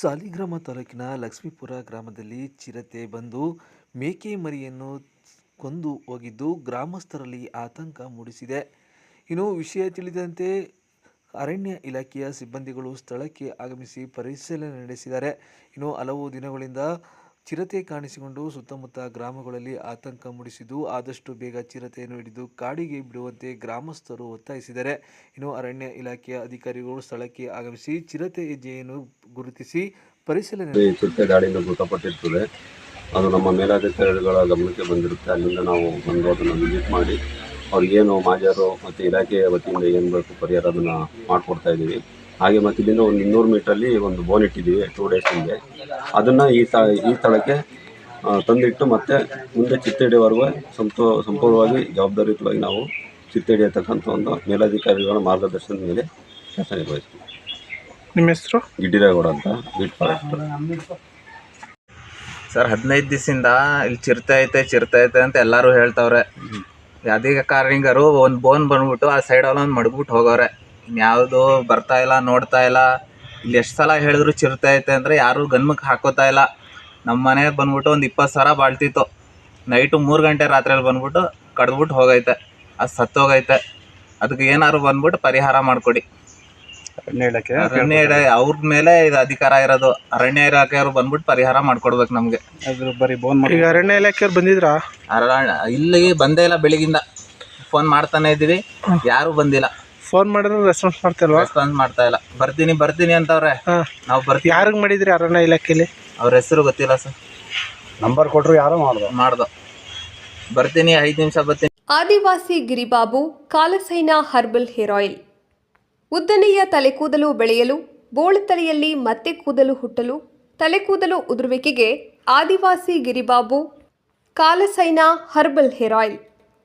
ಸಾಲಿಗ್ರಾಮ ತಾಲೂಕಿನ ಲಕ್ಷ್ಮೀಪುರ ಗ್ರಾಮದಲ್ಲಿ ಚಿರತೆ ಬಂದು ಮೇಕೆ ಮರಿಯನ್ನು ಕೊಂದು ಹೋಗಿದ್ದು ಗ್ರಾಮಸ್ಥರಲ್ಲಿ ಆತಂಕ ಮೂಡಿಸಿದೆ. ಇನ್ನು ವಿಷಯ ತಿಳಿದಂತೆ ಅರಣ್ಯ ಇಲಾಖೆಯ ಸಿಬ್ಬಂದಿಗಳು ಸ್ಥಳಕ್ಕೆ ಆಗಮಿಸಿ ಪರಿಶೀಲನೆ ನಡೆಸಿದ್ದಾರೆ. ಇನ್ನು ಹಲವು ದಿನಗಳಿಂದ ಚಿರತೆ ಕಾಣಿಸಿಕೊಂಡು ಸುತ್ತಮುತ್ತ ಗ್ರಾಮಗಳಲ್ಲಿ ಆತಂಕ ಮೂಡಿಸಿದ್ದು, ಆದಷ್ಟು ಬೇಗ ಚಿರತೆಯನ್ನು ಹಿಡಿದು ಕಾಡಿಗೆ ಬಿಡುವಂತೆ ಗ್ರಾಮಸ್ಥರು ಒತ್ತಾಯಿಸಿದರೆ. ಇನ್ನು ಅರಣ್ಯ ಇಲಾಖೆಯ ಅಧಿಕಾರಿಗಳು ಸ್ಥಳಕ್ಕೆ ಆಗಮಿಸಿ ಚಿರತೆ ಹೆಜ್ಜೆಯನ್ನು ಗುರುತಿಸಿ ಪರಿಶೀಲನೆ ಚಿರತೆ ದಾಳಿಯಿಂದ ಮೃತಪಟ್ಟಿರ್ತದೆ ಅದು ನಮ್ಮ ಮೇಲಾಧಿಕಾರಿಗಳ ಗಮನಕ್ಕೆ ಬಂದಿರುತ್ತೆ. ಅಲ್ಲಿಂದ ನಾವು ಬಂದು ಅದನ್ನು ವಿಸಿಟ್ ಮಾಡಿ, ಅವ್ರಿಗೇನು ಮಾಜರು ಮತ್ತು ಇಲಾಖೆಯ ವತಿಯಿಂದ ಏನು ಬೇಕು ಪರಿಹಾರ ಅದನ್ನು ಮಾಡಿಕೊಡ್ತಾ ಇದ್ದೀವಿ. ಹಾಗೆ ಮತ್ತು ಇಲ್ಲಿಂದ ಒಂದು ಇನ್ನೂರು ಮೀಟ್ರಲ್ಲಿ ಒಂದು ಬೋನ್ ಇಟ್ಟಿದ್ದೀವಿ ಟೂ ಡೇಸ್ ಹಿಂದೆ. ಅದನ್ನು ಈ ಸ ಈ ಸ್ಥಳಕ್ಕೆ ತಂದಿಟ್ಟು ಮತ್ತೆ ಮುಂದೆ ಚಿತ್ತಡಿವರೆಗೂ ಸಂಪೂ ಸಂಪೂರ್ಣವಾಗಿ ಜವಾಬ್ದಾರಿಯುತವಾಗಿ ನಾವು ಚಿತ್ತಡಿ ಅಂತಕ್ಕಂಥ ಒಂದು ಮೇಲಾಧಿಕಾರಿಗಳ ಮಾರ್ಗದರ್ಶನದ ಮೇಲೆ ಕೆಲಸ ನಿರ್ವಹಿಸ್ತೀವಿ. ನಿಮ್ಮ ಹೆಸರು? ಗಿಡ್ಡಿರೇಗೌಡ ಅಂತ ಬೀಟ್ ಫಾರೆಸ್ಟರ್ ಸರ್ ಹದಿನೈದು ದಿವಸದಿಂದ ಇಲ್ಲಿ ಚಿರತೆ ಐತೆ ಚಿರತೆ ಐತೆ ಅಂತ ಎಲ್ಲರೂ ಹೇಳ್ತವ್ರೆ. ಅದೀಗ ಕಾರಿಂಗರು ಒಂದು ಬೋನ್ ಬಂದ್ಬಿಟ್ಟು ಆ ಸೈಡಲ್ಲಿ ಒಂದು ಮಡಗ್ಬಿಟ್ಟು ಹೋಗವ್ರೆ. ಇನ್ಯಾವುದು ಬರ್ತಾ ಇಲ್ಲ ನೋಡ್ತಾ ಇಲ್ಲ. ಇಲ್ಲಿ ಎಷ್ಟು ಸಲ ಹೇಳಿದ್ರು ಚಿರತೆ ಐತೆ ಅಂದರೆ ಯಾರೂ ಗನ್ಮಕ್ಕೆ ಹಾಕೋತಾ ಇಲ್ಲ. ನಮ್ಮ ಮನೆಗೆ ಬಂದ್ಬಿಟ್ಟು ಒಂದು ಇಪ್ಪತ್ತು ಸಾವಿರ ಬಾಳ್ತಿತ್ತು. ನೈಟು ಮೂರು ಗಂಟೆ ರಾತ್ರಿಯಲ್ಲಿ ಬಂದ್ಬಿಟ್ಟು ಕಡ್ದ್ಬಿಟ್ಟು ಹೋಗೈತೆ. ಅದು ಸತ್ತೋಗೈತೆ. ಅದಕ್ಕೆ ಏನಾದ್ರು ಬಂದ್ಬಿಟ್ಟು ಪರಿಹಾರ ಮಾಡಿಕೊಡಿ. ಅರಣ್ಯ ಇಲಾಖೆ ಅರಣ್ಯ ಇಲಾಖೆ ಅವ್ರ ಮೇಲೆ ಇದು ಅಧಿಕಾರ ಇರೋದು. ಅರಣ್ಯ ಇಲಾಖೆಯವ್ರು ಬಂದ್ಬಿಟ್ಟು ಪರಿಹಾರ ಮಾಡ್ಕೊಡ್ಬೇಕು ನಮಗೆ. ಅದ್ರ ಬರೀ ಬೋನ್ ಈಗ ಅರಣ್ಯ ಇಲಾಖೆಯವ್ರು ಬಂದಿದ್ರಾ? ಅರಣ್ಯ ಇಲ್ಲಿ ಬಂದೇ ಇಲ್ಲ ಬೆಳಗಿಂದ ಫೋನ್ ಮಾಡ್ತಾನೆ ಇದ್ದೀವಿ. ಯಾರು ಬಂದಿಲ್ಲ. ಫೋನ್ ಮಾಡಿದ್ರೆ ರೆಸ್ಪಾನ್ಸ್ ಮಾಡ್ತಿಲ್ವಾ? ರೆಸ್ಪಾನ್ಸ್ ಮಾಡ್ತಾ ಇಲ್ಲ. ಬರ್ತೀನಿ ಬರ್ತೀನಿ ಅಂತವ್ರೆ. ಹಾಂ. ನಾವು ಬರ್ತೀವಿ. ಯಾರಿಗೆ ಮಾಡಿದ್ರಿ ಅರಣ್ಯ ಇಲಾಖೆಯಲ್ಲಿ ಅವ್ರ ಹೆಸರು ಗೊತ್ತಿಲ್ಲ ಸರ್. ನಂಬರ್ ಕೊಟ್ಟರು ಯಾರೋ ಮಾಡ್ದ. ಮಾಡ್ದ. ಬರ್ತೀನಿ ಐದು ನಿಮಿಷ ಬರ್ತೀನಿ. Adivasi Giribabu Kalasaina herbal hair oil. ಉದ್ದನೆಯ ತಲೆಕೂದಲು ಬೆಳೆಯಲು ಬೋಳು ತಲೆಯಲ್ಲಿ ಮತ್ತೆ ಕೂದಲು ಹುಟ್ಟಲು ತಲೆಕೂದಲು ಉದುರುವಿಕೆಗೆ Adivasi Giribabu Kalasaina herbal hair oil.